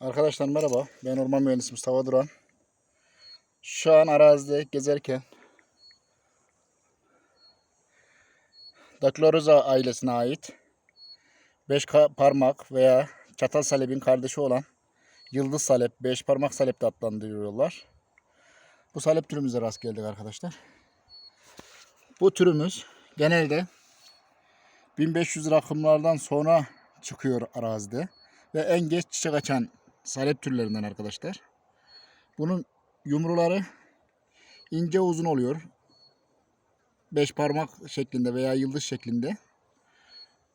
Arkadaşlar merhaba. Ben orman mühendisi Mustafa Duran. Şu an arazide gezerken Dakloruza ailesine ait 5 parmak veya çatal salebin kardeşi olan yıldız salep, 5 parmak salep de adlandırıyorlar. Bu salep türümüze rast geldik arkadaşlar. Bu türümüz genelde 1500 rakımlardan sonra çıkıyor arazide ve en geç çiçek açan salep türlerinden arkadaşlar. Bunun yumruları ince uzun oluyor. Beş parmak şeklinde veya yıldız şeklinde.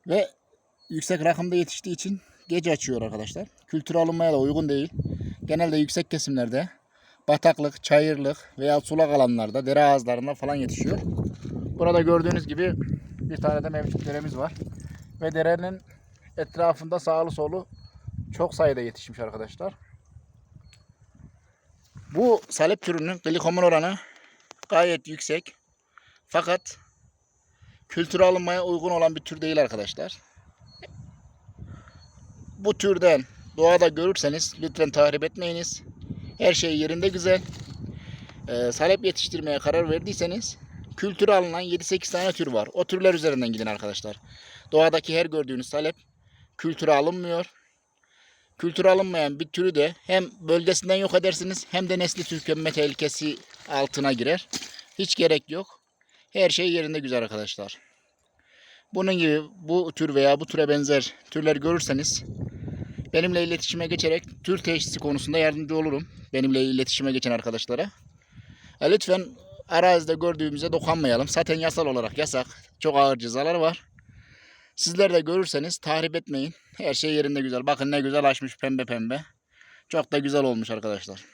Ve yüksek rakımda yetiştiği için geç açıyor arkadaşlar. Kültür alınmaya da uygun değil. Genelde yüksek kesimlerde bataklık, çayırlık veya sulak alanlarda, dere ağızlarında falan yetişiyor. Burada gördüğünüz gibi bir tane de mevcut deremiz var. Ve derenin etrafında sağlı solu çok sayıda yetişmiş arkadaşlar. Bu salep türünün glikoman oranı gayet yüksek. Fakat kültüre alınmaya uygun olan bir tür değil arkadaşlar. Bu türden doğada görürseniz lütfen tahrip etmeyiniz. Her şey yerinde güzel. Ee, salep yetiştirmeye karar verdiyseniz kültüre alınan 7-8 tane tür var. O türler üzerinden gidin arkadaşlar. Doğadaki her gördüğünüz salep kültüre alınmıyor. Kültüre alınmayan bir türü de hem bölgesinden yok edersiniz hem de nesli tükenme tehlikesi altına girer. Hiç gerek yok. Her şey yerinde güzel arkadaşlar. Bunun gibi bu tür veya bu türe benzer türler görürseniz benimle iletişime geçerek tür teşhisi konusunda yardımcı olurum. Benimle iletişime geçen arkadaşlara. E, lütfen arazide gördüğümüze dokunmayalım. Zaten yasal olarak yasak. Çok ağır cezalar var. Sizler de görürseniz tahrip etmeyin. Her şey yerinde güzel. Bakın ne güzel açmış pembe pembe. Çok da güzel olmuş arkadaşlar.